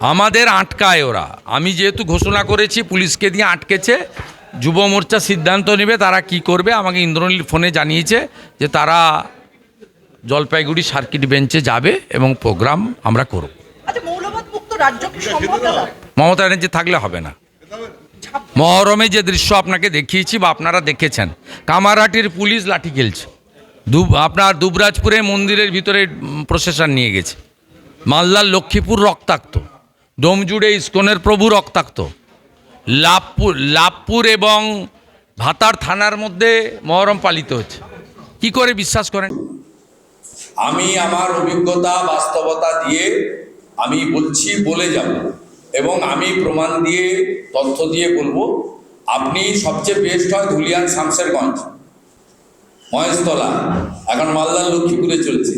আমাদের আটকায় ওরা। আমি যেহেতু ঘোষণা করেছি পুলিশকে দিয়ে আটকেছে যুব মোর্চা সিদ্ধান্ত নেবে তারা কি করবে। আমাকে ইন্দ্রনীল ফোনে জানিয়েছে যে তারা জলপাইগুড়ি সার্কিট বেঞ্চে যাবে এবং প্রোগ্রাম আমরা করব। আচ্ছা মমতা ব্যানার্জি থাকলে হবে না। মহরমে যে দৃশ্য আপনাকে দেখিয়েছি বা আপনারা দেখেছেন কামারহাটির পুলিশ লাঠি খেলছে। দু আপনার দুবরাজপুরে মন্দিরের ভিতরে প্রসেশন নিয়ে গেছে। মালদার লক্ষ্মীপুর রক্তাক্ত। ডোমজুড়ে ইস্কনের প্রভু রক্তাক্ত। লাভপুর লাভপুর এবং ভাতার থানার মধ্যে মহরম পালিত হচ্ছে। কি করে বিশ্বাস করেন? আমি আমার অভিজ্ঞতা, বাস্তবতা দিয়ে আমি বলছি, বলে যাব এবং আমি প্রমাণ দিয়ে, তথ্য দিয়ে বলব। আপনি সবচেয়ে বেস্ট হয় ধুলিয়ান শামসেরগঞ্জ, মহেশতলা, এখন মালদার লক্ষ্মীপুরে চলছে।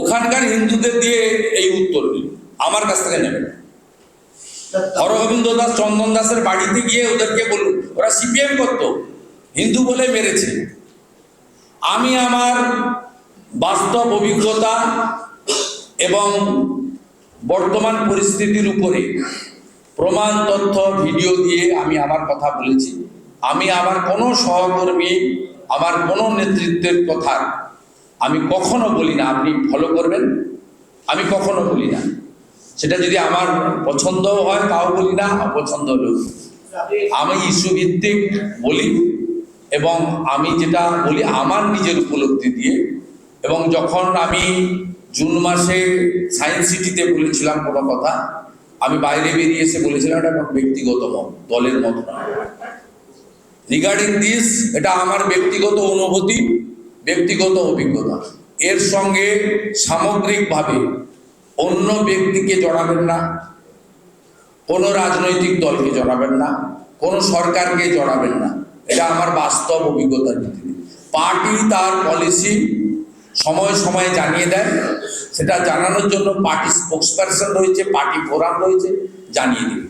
ওখানকার হিন্দুদের দিয়ে এই উত্তর দিন। আমার কাছ থেকে নেবেন। হরগোবিন্দ দাস চন্দন দাসের বাড়িতে গিয়ে ওদেরকে বলুন ওরা সিপিএম করতো। হিন্দু বলে মেরেছে। আমি আমার বাস্তব অভিজ্ঞতা এবং বর্তমান পরিস্থিতির উপরে প্রমাণ, তথ্য, ভিডিও দিয়ে আমি আমার কথা বলেছি। আমি আমার কোনো সহকর্মী, আমার কোনো নেতৃত্বের কথা আমি কখনো বলি না। আপনি ফলো করবেন। আমি কখনো বলি না। সেটা যদি আমার পছন্দও হয়, তাও বলি না, অপছন্দ হলেও। আমি ইস্যু ভিত্তিক বলি এবং আমি যেটা বলি আমার নিজের উপলব্ধি দিয়ে এবং যখন আমি জুন মাসে সায়েন্স সিটিতে বলেছিলাম কোনো কথা, আমি বাইরে বেরিয়ে এসে বলেছিলাম এটা আমার ব্যক্তিগত মত, দলের মত নয় রিগার্ডিং দিস এটা আমার ব্যক্তিগত অনুভূতি, ব্যক্তিগত অভিজ্ঞতা। এর সঙ্গে সামগ্রিকভাবে অন্য ব্যক্তিকে জড়াবেন না কোনো রাজনৈতিক দলকে জড়াবেন না কোনো সরকারকে জড়াবেন না। এটা আমার বাস্তব অভিজ্ঞতার ভিত্তিতে পার্টি তার পলিসি সময় সময়ে জানিয়ে দেয়। সেটা জানানোর জন্য পার্টি স্পোক্স পার্সন রয়েছে পার্টি ফোরাম রয়েছে জানিয়ে দিবে।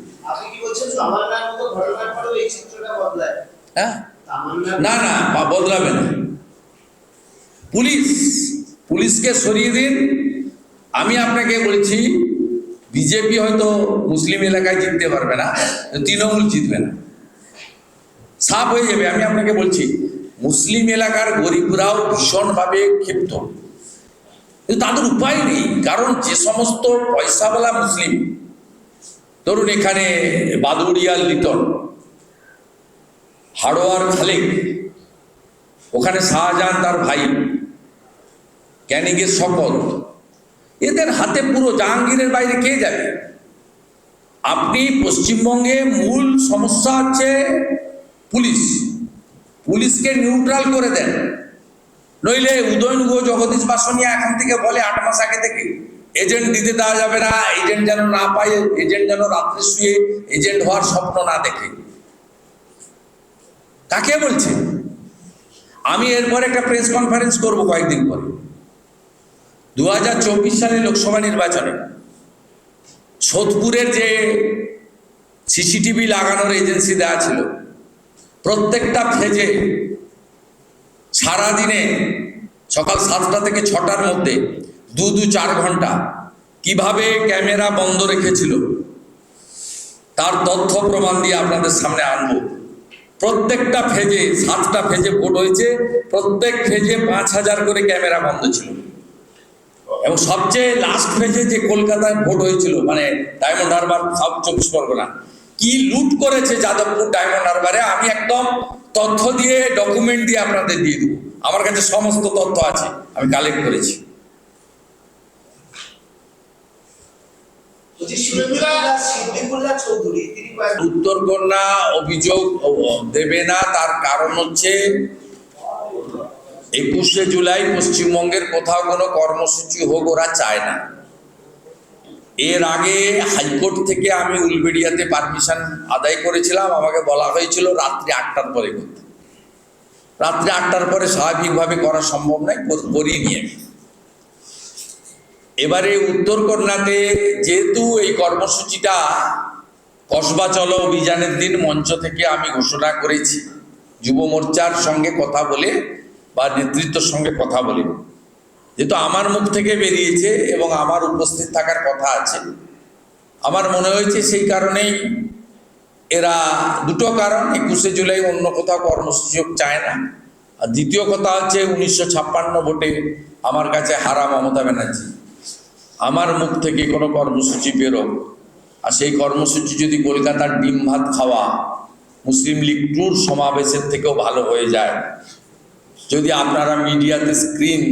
হ্যাঁ? না না বদলাবে না। পুলিশ পুলিশকে সরিয়ে দিন আমি আপনাকে বলছি, বিজেপি হয়তো মুসলিম এলাকায় জিততে পারবে না, তৃণমূল জিতবে না। সাফ হয়ে যাবে, আমি আপনাকে বলছি, মুসলিম এলাকার গরিবরাও ভীষণভাবে ক্ষিপ্ত। তাদের উপায় নেই, কারণ যে সমস্ত পয়সাওয়ালা মুসলিম, ধরুন এখানে বাদুড়িয়াল লিটন, হাড়োয়ার খালেক, ওখানে শাহজাহান তার ভাই ক্যানিগের শপথ এদের হাতে পুরো জাহাঙ্গীরের বাইরে কে যাবে? আপনি পশ্চিমবঙ্গে মূল সমস্যা হচ্ছে পুলিশ। পুলিশকে নিউট্রাল করে দেন। নইলে উদয়ন গুহ জগদীশ বাসনিয়া এখন থেকে বলে আট মাস আগে থেকে, এজেন্ট দিতে দেওয়া যাবে না, এজেন্ট যেন না পায়, এজেন্ট যেন রাত্রে শুয়ে এজেন্ট হওয়ার স্বপ্ন না দেখে। কাকে বলছে? আমি এরপর একটা প্রেস কনফারেন্স করব কয়েকদিন পরে। দু হাজার চব্বিশ সালে লোকসভা নির্বাচনে সোদপুরের যে সিসিটিভি লাগানোর এজেন্সি দেওয়া ছিল, প্রত্যেকটা ফেজে সারাদিনে সকাল সাতটা থেকে ছটার মধ্যে দু দু চার ঘণ্টা কীভাবে ক্যামেরা বন্ধ রেখেছিল, তার তথ্য প্রমাণ দিয়ে আপনাদের সামনে আনব। প্রত্যেকটা ফেজে, সাতটা ফেজে ভোট হয়েছে, প্রত্যেক ফেজে পাঁচ হাজার করে ক্যামেরা বন্ধ ছিল। এবং সবচেয়ে লাস্ট ফেজে যে কলকাতায় ভোট হয়েছিল মানে ডায়মন্ড হারবার সাউথ চব্বিশ পরগনা কি লুট করেছে যাদবপুর ডায়মন্ড হারবারে আমি একদম তথ্য দিয়ে ডকুমেন্ট দিয়ে আপনাদের দিয়ে দেবো। আমার কাছে সমস্ত তথ্য আছে আমি কালেক্ট করেছি। কয়েক উত্তরকন্যা অভিযোগ দেবে না তার কারণ হচ্ছে একুশে জুলাই পশ্চিমবঙ্গের কোথাও কোনো কর্মসূচি হোক ওরা চায় না। এর আগে হাইকোর্ট থেকে আমি উলবেড়িয়াতে পারমিশন আদায় করেছিলাম, আমাকে বলা হয়েছিল রাত্রি আটটার পরে করতে। রাত্রি আটটার পরে স্বাভাবিকভাবে করা সম্ভব নয়, কর- করিনি আমি এবারে উত্তরকন্যাতে যেহেতু এই কর্মসূচিটা কসবা চলো অভিযানের দিন মঞ্চ থেকে আমি ঘোষণা করেছি, যুব মোর্চার সঙ্গে কথা বলে বা নেতৃত্বের সঙ্গে কথা বলে যেহেতু আমার মুখ থেকে বেরিয়েছে এবং আমার উপস্থিত থাকার কথা আছে, আমার মনে হয়েছে সেই কারণেই এরা দুটো কারণ, একুশে জুলাই অন্য কোথাও কর্মসূচক চায় না। আর দ্বিতীয় কথা হচ্ছে উনিশশো ছাপ্পান্ন ভোটে আমার কাছে হারা মমতা ব্যানার্জি। আমার মুখ থেকে কোনো কর্মসূচি বেরোক। আর সেই কর্মসূচি যদি কলকাতার ডিম ভাত খাওয়া, মুসলিম লীগ ট্যুর সমাবেশের থেকেও ভালো হয়ে যায় যদি আপনারা মিডিয়াতে স্ক্রিন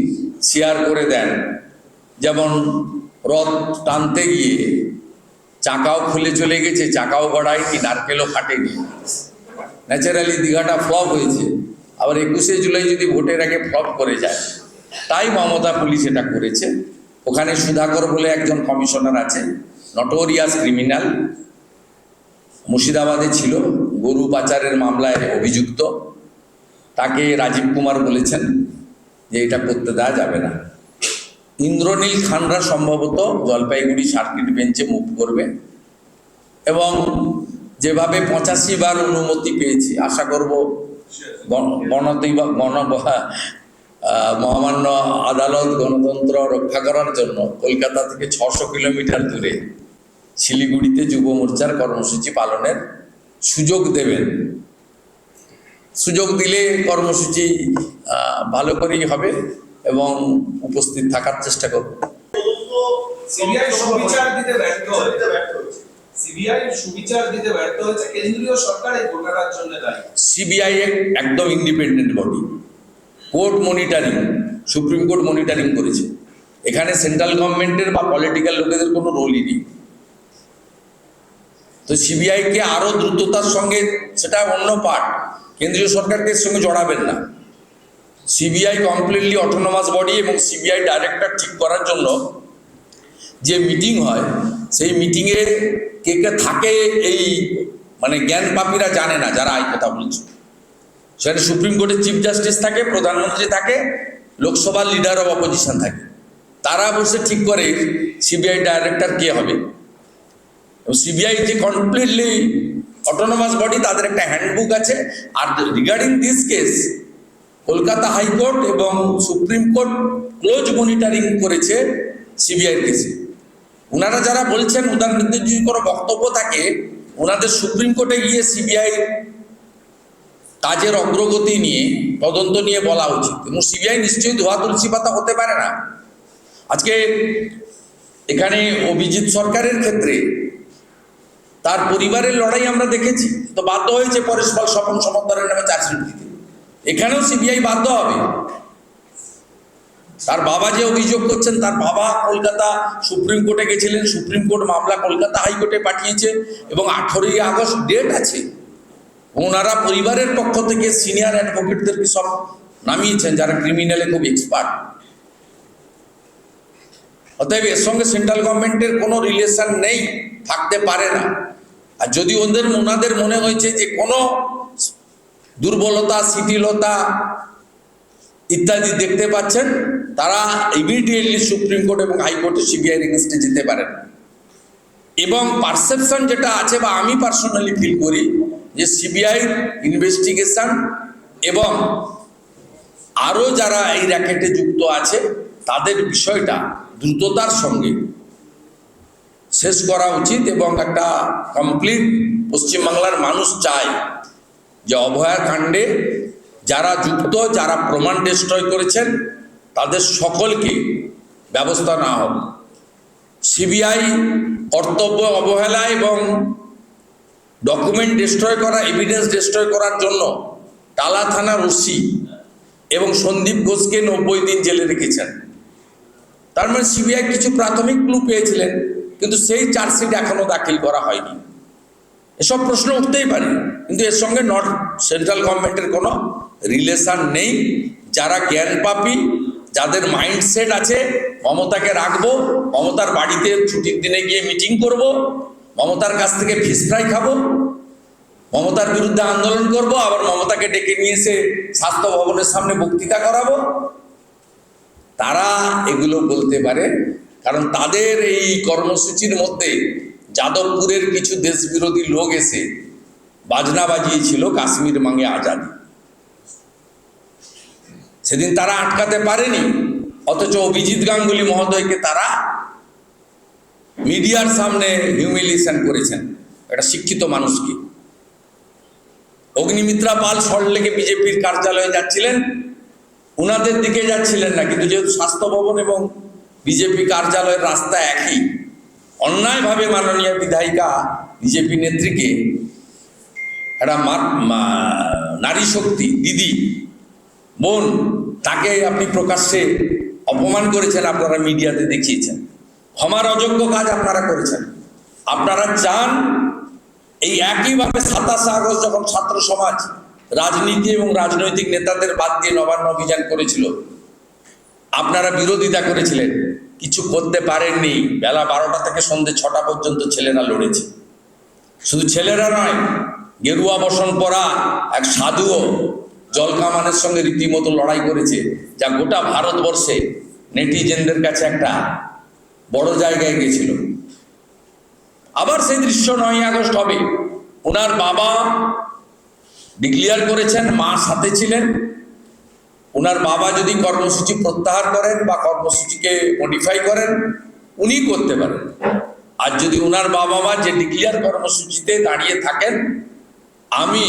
শেয়ার করে দেন, যেমন রথ টানতে গিয়ে চাকাও খুলে চলে গেছে, চাকাও গড়ায়নি নারকেলও ফাটেনি। ন্যাচারালি দীঘাটা ফ্লপ হয়েছে। আবার একুশে জুলাই যদি ভোটের আগে ফ্লপ করে যায়, তাই মমতা পুলিশ এটা করেছে। ওখানে সুধাকর বলে একজন কমিশনার আছে নটোরিয়াস ক্রিমিনাল মুর্শিদাবাদে ছিল, গরু পাচারের মামলায় অভিযুক্ত। তাকে রাজীব কুমার বলেছেন যে এটা করতে দেওয়া যাবে না। ইন্দ্রনীল খানরা সম্ভবত জলপাইগুড়ি সার্কিট বেঞ্চে মুভ করবে এবং যেভাবে পঁচাশি বার অনুমতি পেয়েছি, আশা করব গণ- গণতৈ বা গণ মহামান্য আদালত গণতন্ত্র রক্ষা করার জন্য কলকাতা থেকে ছশো কিলোমিটার দূরে শিলিগুড়িতে যুব মোর্চার কর্মসূচি পালনের সুযোগ দেবেন। সুযোগ দিলে কর্মসূচি ভালো করেই হবে এবং উপস্থিত থাকার চেষ্টা করব। সিবিআই একদম independent body court monitoring supreme court monitoring করেছে। এখানে সেন্ট্রাল গভর্নমেন্টের বা পলিটিক্যাল লোকেদের কোনো রোলই নেই। তো সিবিআইকে আরও দ্রুততার সঙ্গে সেটা অন্য পার্ট কেন্দ্রীয় সরকারকে সঙ্গে জড়াবেন না। সিবিআই কমপ্লিটলি অটোনোমাস বডি এবং সিবিআই ডাইরেক্টর ঠিক করার জন্য যে মিটিং হয়, সেই মিটিংয়ে কে কে থাকে এই মানে জ্ঞান পাপীরা জানে না যারা এই কথা বলছে। সেখানে সুপ্রিম কোর্টের চিফ জাস্টিস থাকে, প্রধানমন্ত্রী থাকে, লোকসভার লিডার অফ অপোজিশন থাকে। তারা বসে ঠিক করে সিবিআই ডাইরেক্টর কে হবে। সিবিআই যে কমপ্লিটলি অটোনোমাস বডি তাদের একটা হ্যান্ডবুক আছে। আর regarding this case Kolkata high court এবং সুপ্রিম কোর্ট ক্লোজ মনিটরিং করেছে সিবিআই কেসে ওনারা যারা বলছেন বিরুদ্ধে যদি কোনো বক্তব্য থাকে ওনাদের সুপ্রিম কোর্টে গিয়ে সিবিআই কাজের অগ্রগতি নিয়ে, তদন্ত নিয়ে বলা উচিত। এবং সিবিআই নিশ্চয়ই ধোয়া তুলসী পাতা হতে পারে না। আজকে এখানে অভিজিৎ সরকারের ক্ষেত্রে তার পরিবারের লড়াই আমরা দেখেছি। তো বাধ্য হয়েছে পরেশপাল স্বপন সমর্থনের নামে চার্জশিট দিতে এখানেও সিবিআই বাধ্য হবে। তার বাবা যে অভিযোগ করছেন, তার বাবা কলকাতা সুপ্রিম কোর্টে গেছিলেন। সুপ্রিম কোর্ট মামলা কলকাতা হাইকোর্টে পাঠিয়েছে এবং আঠেরোই আগস্ট ডেট আছে। ওনারা পরিবারের পক্ষ থেকে সিনিয়র অ্যাডভোকেটদেরকে সব নামিয়েছেন যারা ক্রিমিনালে খুব এক্সপার্ট? অতএব এর সঙ্গে সেন্ট্রাল গভর্নমেন্টের কোনো রিলেশন নেই, থাকতে পারে না। আর যদি ওদের ওনাদের মনে হয়েছে যে কোনো দুর্বলতা, শিথিলতা ইত্যাদি দেখতে পাচ্ছেন, তারা ইমিডিয়েটলি সুপ্রিম কোর্ট এবং হাইকোর্টে সিবিআই এগেনস্টে যেতে পারেন। এবং পারসেপশন যেটা আছে বা আমি পার্সোনালি ফিল করি যে সিবিআই ইনভেস্টিগেশন এবং আরও যারা এই র্যাকেটে যুক্ত আছে, তাদের বিষয়টা দ্রুততার সঙ্গে শেষ করা উচিত এবং একটা কমপ্লিট পশ্চিমবাংলার মানুষ চায় যে অভয়া কাণ্ডে যারা যুক্ত, যারা প্রমাণ ডিস্ট্রয় করেছেন, তাদের সকলকে ব্যবস্থা না হবে সিবিআই কর্তব্য অবহেলা এবং ডকুমেন্ট ডিস্ট্রয় করা এভিডেন্স ডিস্ট্রয় করার জন্য টালা থানার ওসি এবং সন্দীপ ঘোষকে নব্বই দিন জেলে রেখেছেন। তার মানে সিবিআই কিছু প্রাথমিক ক্লু পেয়েছিলেন। কিন্তু সেই চার্জশিট এখনও দাখিল করা হয়নি। এসব প্রশ্ন উঠতেই পারে, কিন্তু এর সঙ্গে নর্থ সেন্ট্রাল গভর্নমেন্টের কোনো রিলেশন নেই। যারা জ্ঞান পাপি যাদের মাইন্ডসেট আছে, মমতাকে রাখব, মমতার বাড়িতে ছুটির দিনে গিয়ে মিটিং করব, মমতার কাছ থেকে ফিস ফ্রাই খাব, মমতার বিরুদ্ধে আন্দোলন করব, আবার মমতাকে ডেকে নিয়ে এসে স্বাস্থ্য ভবনের সামনে বক্তৃতা করাবো। তারা এগুলো বলতে পারে কারণ তাদের এই কর্মসূচির মধ্যে যাদবপুরের কিছু দেশবিরোধী লোক এসে বাজনা বাজিয়েছিল কাশ্মীর মাঙ্গে আজাদি। সেদিন তারা আটকাতে পারেনি, অথচ অভিজিৎ গাঙ্গুলি মহোদয়কে তারা মিডিয়ার সামনে হিউমিলিয়েশন করেছেন, একটা শিক্ষিত মানুষকে। অগ্নিমিত্রা পাল সল্টলেকে বিজেপির কার্যালয়ে যাচ্ছিলেন, উনাদের দিকে যাচ্ছিলেন না, কিন্তু যেহেতু স্বাস্থ্য ভবন এবং বিজেপি কার্যালয়ের রাস্তা একই। অন্যায়ভাবে মাননীয় বিধায়িকা, বিজেপি নেত্রীকে একটা নারী শক্তি, দিদি, বোন, তাকে আপনি প্রকাশ্যে অপমান করেছেন, আপনারা মিডিয়াতে দেখিয়েছেন। ক্ষমার অযোগ্য কাজ আপনারা করেছেন। আপনারা চান এই একইভাবে সাতাশে আগস্ট যখন ছাত্র সমাজ, রাজনীতি এবং রাজনৈতিক নেতাদের বাদ দিয়ে নবান্ন অভিযান করেছিল আপনারা বিরোধিতা করেছিলেন। কিছু করতে পারেননি। বেলা বারোটা থেকে সন্ধে ছটা পর্যন্ত ছেলেরা লড়েছে। শুধু ছেলেরা নয়, গেরুয়া বসন পরা এক সাধুও জলকামানের সঙ্গে রীতিমতো লড়াই করেছে, যা গোটা ভারতবর্ষে নেটিজেনদের কাছে একটা বড় জায়গায় গেছিল। আবার সেই দৃশ্য নয় আগস্ট হবে। ওনার বাবা ডিক্লিয়ার করেছেন, মা সাথে ছিলেন। ওনার বাবা যদি কর্মসূচি প্রত্যাহার করেন বা কর্মসূচিকে মডিফাই করেন উনি করতে পারেন। আর যদি ওনার বাবা মা যে ডিক্লিয়ার কর্মসূচিতে দাঁড়িয়ে থাকেন, আমি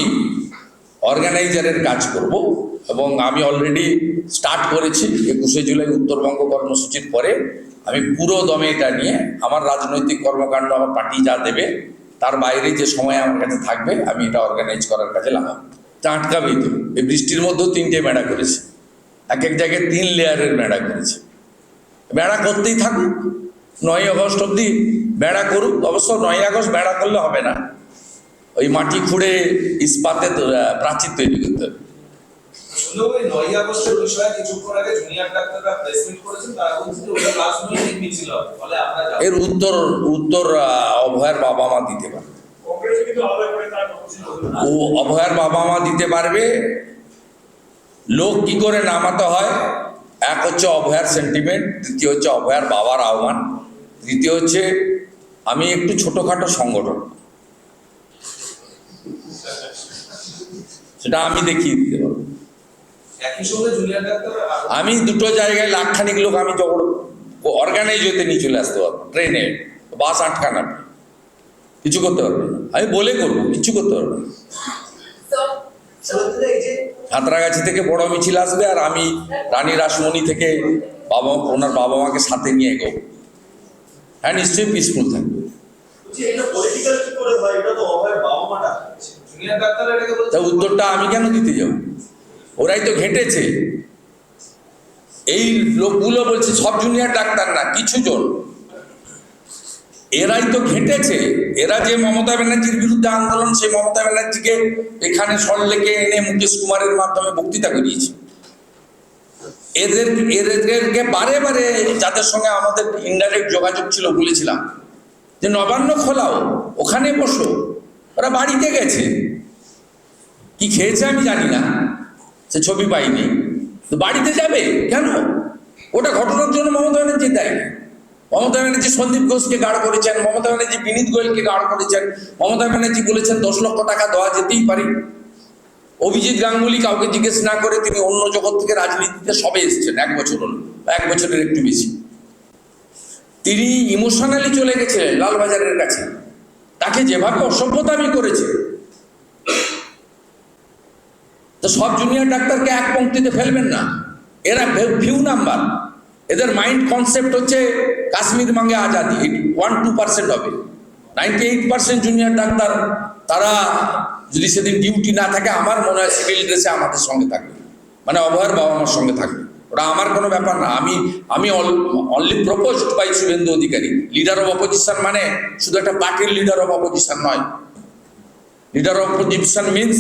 অর্গানাইজারের কাজ করব এবং আমি অলরেডি স্টার্ট করেছি একুশে জুলাই উত্তরবঙ্গ কর্মসূচির পরে। আমি পুরো দমে এটা নিয়ে আমার রাজনৈতিক কর্মকাণ্ড, আমার পার্টি যা দেবে, তার বাইরে যে সময় আমার কাছে থাকবে, আমি এটা অর্গানাইজ করার কাজে লাগাবো। তা আটকাবেই তো। এই বৃষ্টির মধ্যেও তিনটে মেড়া করেছে। এক এক জায়গায় তিন লেয়ারের বেড়া করেছে। বেড়া করতেই থাকুক নয় আগস্ট অবধি বেড়া করুক অবশ্য নয় আগস্ট বেড়া করলে হবে না। ওই মাটি খুঁড়ে ইস্পাতে প্রাচীর তৈরি করতে হবে। এর উত্তর উত্তর অভয়ের বাবা মা দিতে পারবে। ও অভয়ের বাবা মা দিতে পারবে লোক কি করে নামাতে হয়? এক হচ্ছে অভয়ার সেন্টিমেন্ট দ্বিতীয় হচ্ছে অভয়ার বাবার আহ্বান তৃতীয় হচ্ছে আমি একটু ছোটোখাটো সংগঠন। সেটা আমি দেখিয়ে দিতে পারব। আমি দুটো জায়গায় লাখখানিক লোক আমি যখন অর্গানাইজ হতে নিয়ে চলে আসতে পারব। ট্রেনে বাস আটকান। আপনি কিছু করতে পারবেন না। আমি বলে করব কিছু করতে পারবেন না। যে সাঁতরাগাছি থেকে বড় মিছিল আসবে আর আমি রানী রাসমণি থেকে বাবা ওনার বাবা মাকে সাথে নিয়ে এগোবো। হ্যাঁ নিশ্চয়ই পিসফুল থাকবে। তা উত্তরটা আমি কেন দিতে যাব? ওরাই তো ঘেটেছে। এই লোকগুলো বলছে সব জুনিয়র ডাক্তার না কিছু জন। এরাই তো ঘেটেছে। এরা যে মমতা ব্যানার্জির বিরুদ্ধে আন্দোলন, সেই মমতা ব্যানার্জিকে এখানে সল্লেকে এনে মুকেশ কুমারের মাধ্যমে বক্তৃতা করিয়েছে। এদের, এদেরকে বারে বারে যাদের সঙ্গে আমাদের ইনডাইরেক্ট যোগাযোগ ছিল বলেছিলাম, যে নবান্ন খোলাও, ওখানে বসো, ওরা বাড়িতে গেছে। কি খেয়েছে আমি জানি না, সে ছবি পাইনি। বাড়িতে যাবে কেন? ওটা ঘটনার জন্য মমতা ব্যানার্জি দেয়। মমতা ব্যানার্জি সন্দীপ ঘোষকে গাড় করেছেন, মমতা ব্যানার্জি বিনীত গোয়েলকে গাড় করেছেন, মমতা ব্যানার্জি বলেছেন দশ লক্ষ টাকা দেওয়া যেতেই পারে। অভিজিৎ গাঙ্গুলি কাউকে জিজ্ঞেস না করে তিনি অন্য জগৎ থেকে রাজনীতিতে সবে এসেছেন, এক বছর হল, এক বছরের একটু বেশি। তিনি ইমোশনালি চলে গেছিলেন লালবাজারের কাছে। তাকে যেভাবে অসভ্যতামি করেছে, তো সব জুনিয়র ডাক্তারকে এক পঙ্ক্তিতে ফেলবেন না। এরা ভিউ নাম্বার এদের মাইন্ড কনসেপ্ট হচ্ছে কাশ্মীর মাঙ্গে আজাদি ওয়ান টু পার্সেন্ট হবে ninety eight percent junior doctor, তারা যদি সেদিন ডিউটি না থাকে, আমার মনে হয় সিভিল ড্রেসে আমাদের সঙ্গে থাকবে। মানে অভয়ের বাবা আমার সঙ্গে থাকবে। ওটা আমার কোনো ব্যাপার না। আমি আমি only proposed by Suvendu Adhikari. Leader of opposition মানে শুধু একটা পার্টির লিডার অফ অপোজিশন নয়। লিডার অফ অপোজিশন মিনস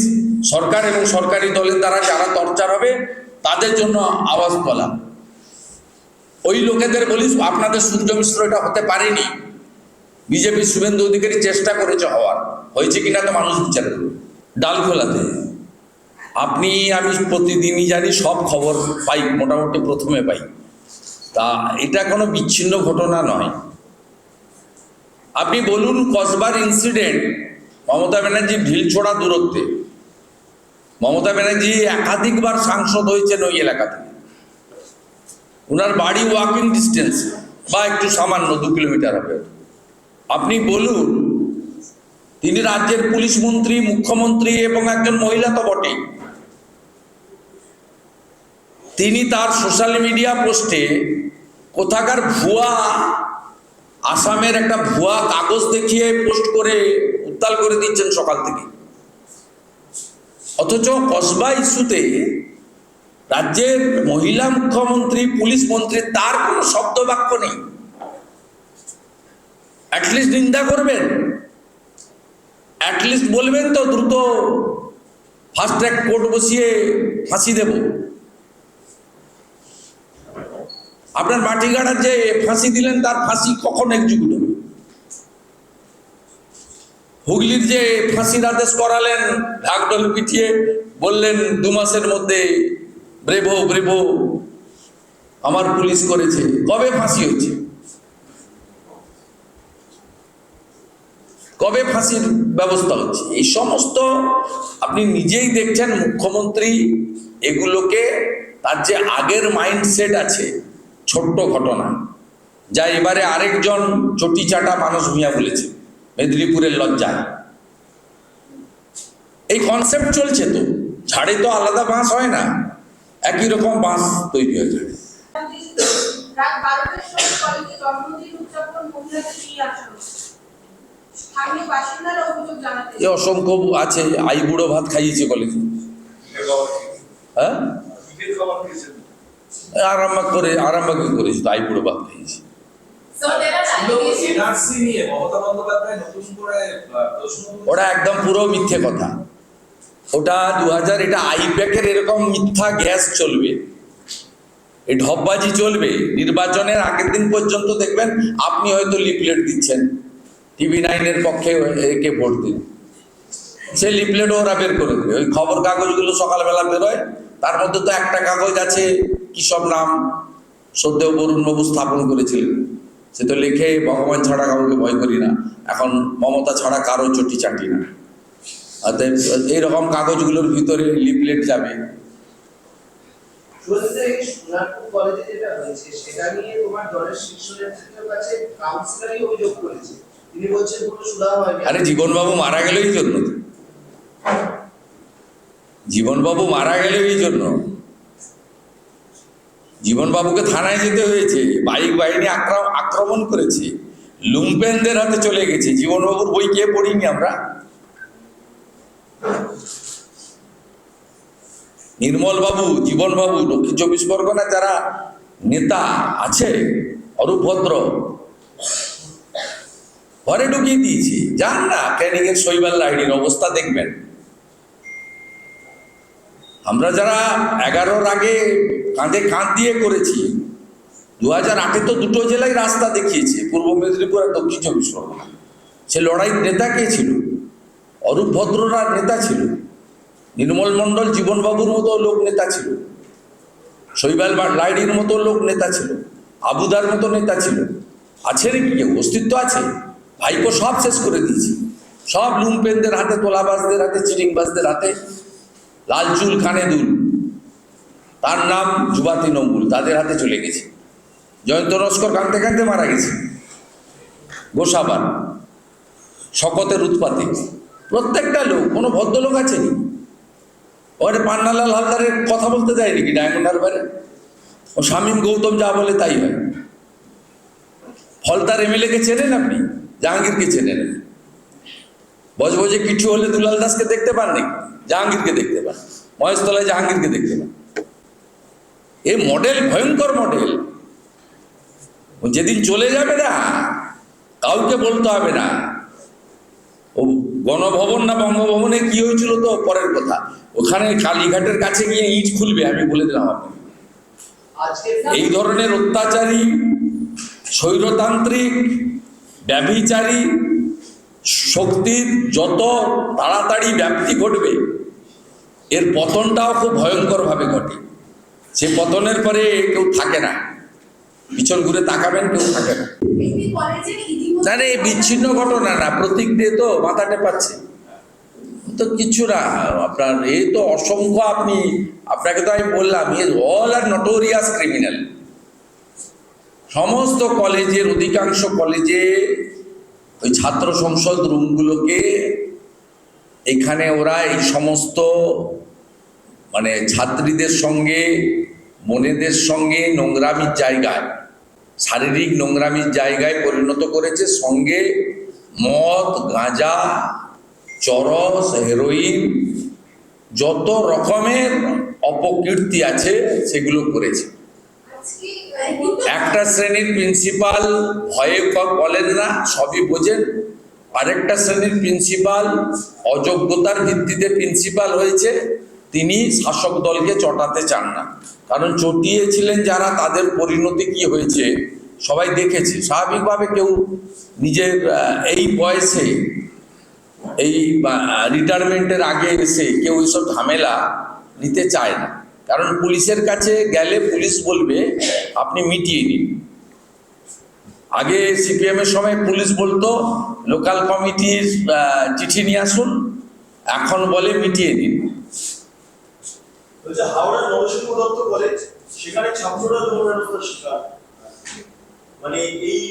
সরকার এবং সরকারি দলের দ্বারা যারা টর্চার হবে, তাদের জন্য আওয়াজ বলা ওই লোকেদের বলিস, আপনাদের সূর্য মিশ্র এটা হতে পারেনি। বিজেপি শুভেন্দু অধিকারী চেষ্টা করেছে হওয়ার। হয়েছে কিনা তো মানুষ বিচার করবে ডাল খোলাতে। আপনি, আমি প্রতিদিনই জানি সব খবর পাই, মোটামুটি প্রথমে পাই। তা এটা কোনো বিচ্ছিন্ন ঘটনা নয়। আপনি বলুন, কসবার ইনসিডেন্ট মমতা ব্যানার্জি ঢিলছোড়া দূরত্বে। মমতা ব্যানার্জি একাধিকবার সাংসদ হয়েছেন ওই এলাকা থেকে ওনার বাড়ি ওয়াকিং ডিস্টেন্স বা একটু সামান্য দু কিলোমিটার হবে। আপনি বলুন, তিনি রাজ্যের পুলিশ মন্ত্রী, মুখ্যমন্ত্রী এবং একজন মহিলা তো বটেই। তিনি তার সোশ্যাল মিডিয়া পোস্টে কোথাকার ভুয়া আসামের একটা ভুয়া কাগজ দেখিয়ে পোস্ট করে উত্তাল করে দিচ্ছেন সকাল থেকে। অথচ কসবা ইস্যুতে রাজ্যের মহিলা মুখ্যমন্ত্রী, পুলিশ মন্ত্রী, তার কোনো শব্দ বাক্য নেই। নিন্দা করবেন। বলবেন তো, দ্রুত ফাস্ট ট্র্যাক কোর্ট বসিয়ে ফাঁসি দেব। আপনার মাটিগাড়ার যে ফাঁসি দিলেন, তার ফাঁসি কখন এক্সিকিউট হবে হুগলির যে ফাঁসির আদেশ করালেন, ঢাকঢোল পিটিয়ে বললেন, দু মাসের মধ্যে ব্রেভো ব্রেভো আমার পুলিশ করেছে। কবে ফাঁসি হচ্ছে কবে ফাঁসির ব্যবস্থা হচ্ছে? এই সমস্ত আপনি নিজেই দেখছেন মুখ্যমন্ত্রী, এগুলোকে তার যে আগের মাইন্ডসেট আছে, ছোট্ট ঘটনা। যা এবারে আরেকজন চটি চাটা মানুষ মিয়া বলেছে, মেদিনীপুরের লজ্জায়। এই কনসেপ্ট চলছে তো। ঝাড়ে তো আলাদা বাঁশ হয় না। একই রকম বাঁশ তৈরি হয়ে যায় এ অসংখ্য আছে আই বুড়ো ভাত খাইয়েছে কলেজে হ্যাঁ? আরামবাগ করে আরামবাগে করেছি তো আই বুড়ো ভাত খাইয়েছে। ওটা একদম পুরো মিথ্যে কথা। ওটা দু হাজার এটা আইপ্যাকের এরকম মিথ্যা গ্যাস চলবে। এই ঢপবাজি চলবে। নির্বাচনের আগের দিন পর্যন্ত দেখবেন আপনি হয়তো লিফলেট দিচ্ছেন। টিভি নাইনের পক্ষে একে ভোট দিন। সে লিফলেট ওরা বের করে দেবে। ওই খবর কাগজগুলো সকালবেলা বেরোয়। তার মধ্যে তো একটা কাগজ আছে, কি সব নাম? সদ্যেও বরুণবাবু স্থাপন করেছিলেন। সে তো লিখে, ভগবান ছাড়া কাউকে ভয় করি না। এখন মমতা ছাড়া কারও চটি চাটি না। অতএব এইরকম কাগজগুলোর ভিতরে লিফলেট যাবে। আরে জীবনবাবু মারা গেল এই জন্য। জীবনবাবু মারা গেল এই জন্য। জীবনবাবুকে থানায় যেতে হয়েছে বাইক বাহিনী আক্রম- আক্রমণ করেছে লুম্পেনদের হাতে চলে গেছে। জীবনবাবুর বই কে পড়িনি আমরা? নির্মল বাবু, জীবন বাবু দক্ষিণ চব্বিশ পরগনা যারা নেতা আছে অরূপ ভদ্র ঘরে ঢুকিয়ে দিয়েছি। যান না, ক্যানিং এর শৈবাল লাইনের অবস্থা দেখবেন। আমরা যারা এগারোর আগে কাঁধে কাঁধ দিয়ে করেছি দু হাজার আটে তো দুটো জেলায় রাস্তা দেখিয়েছে, পূর্ব মেদিনীপুর আর দক্ষিণ চব্বিশ পরগনা। সে লড়াইয়ের নেতা কে ছিল? অরূপ ভদ্ররা নেতা ছিল? নির্মল মণ্ডল জীবনবাবুর মতো লোক নেতা ছিল। শৈবাল লাইডির মতো লোক নেতা ছিল। আবুদার মতো নেতা ছিল। আছে নাকি অস্তিত্ব আছে? ভাইপো সব শেষ করে দিয়েছি। সব লুম্পেনদের হাতে, তোলাবাজদের হাতে, চিটিংবাজদের হাতে। লাল চুল, কানে দুল। তার নাম যুবাতি নম্বুল। তাদের হাতে চলে গেছে। জয়ন্ত নস্কর কাঁদতে কাঁদতে মারা গেছে। গোসাবার। শকতের উৎপাতে। প্রত্যেকটা লোক, কোনো ভদ্রলোক আছে নি ওখানে পান্নালাল হালদারের কথা বলতে দেয় নাকি ডায়মন্ড হারবারে ও শামীম গৌতম যা বলে তাই হয়। ফলতার এমএলএ কে চেনেন আপনি? জাহাঙ্গীরকে চেনেন। বজবজে কিছু হলে দুলাল দাসকে দেখতে পান নাকি? জাহাঙ্গীরকে দেখতে পান। মহেশতলায় জাহাঙ্গীরকে দেখতে পান। এই মডেল, ভয়ঙ্কর মডেল। ও যেদিন চলে যাবে না, কাউকে বলতে হবে না। ও গণভবন না বঙ্গভবনে কি হয়েছিল তো? পরের কথা। ওখানে কালীঘাটের কাছে গিয়ে ইট খুলবে আমি বলে দিলাম আপনি এই ধরনের অত্যাচারী স্বৈরতান্ত্রিক ব্যভিচারী শক্তির যত তাড়াতাড়ি ব্যাপ্তি ঘটবে এর পতনটাও খুব ভয়ঙ্করভাবে ঘটে। সে পতনের পরে কেউ থাকে না। পিছন ঘুরে তাকাবেন কেউ থাকে না। একটি না এই বিচ্ছিন্ন ঘটনা না প্রতীক দিয়ে তো মাথা টেপাচ্ছে। তো কিছু না, আপনার এই তো অসংখ্য আপনি, আপনাকে তো আমি বললাম is all are notorious criminal সমস্ত কলেজের, অধিকাংশ কলেজে ওই ছাত্র সংসদ রুমগুলোকে এখানে ওরা এই সমস্ত মানে ছাত্রীদের সঙ্গে বোনেদের সঙ্গে নোংরামির জায়গায়, শারীরিক নোংরামির জায়গায় পরিণত করেছে, সঙ্গে মদ, গাঁজা চরস, হেরোইন, যত রকমের অপকীর্তি আছে, সেগুলো করেছে। একটা শ্রেণির প্রিন্সিপাল ভয়ে বলেন না, সবই বোঝেন। আরেকটা শ্রেণির প্রিন্সিপাল অযোগ্যতার ভিত্তিতে প্রিন্সিপাল হয়েছে, তিনি শাসক দলকে চটাতে চান না। কারণ চটিয়েছিলেন যারা, তাদের পরিণতি কি হয়েছে, সবাই দেখেছে। স্বাভাবিকভাবে কেউ নিজের এই বয়সে এই রিটায়ারমেন্টের আগে এসে কেউ এইসব ঝামেলা নিতে চায় না। কারণ পুলিশের কাছে গেলে পুলিশ বলবে, আপনি মিটিয়ে নিন। আগে সিপিএম এর সময় পুলিশ বলতো, লোকাল কমিটির চিঠি নিয়ে আসুন, এখন বলে মিটিয়ে কলেজ সেখানে ছাত্ররা মানে এই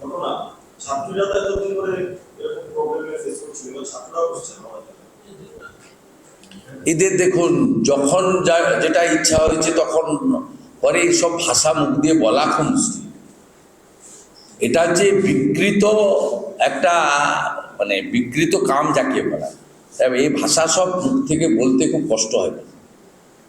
ঘটনা ছাত্রীরা তো ধরে এরকম প্রবলেমে ফেস এদের দেখুন, যখন যেটা ইচ্ছা হয়েছে তখন পরে এইসব ভাষা মুখ দিয়ে বলা খুব মুশকিল। এটা যে বিকৃত একটা মানে বিকৃত কাম যাকে বলা এই ভাষা সব মুখ থেকে বলতে খুব কষ্ট হয়।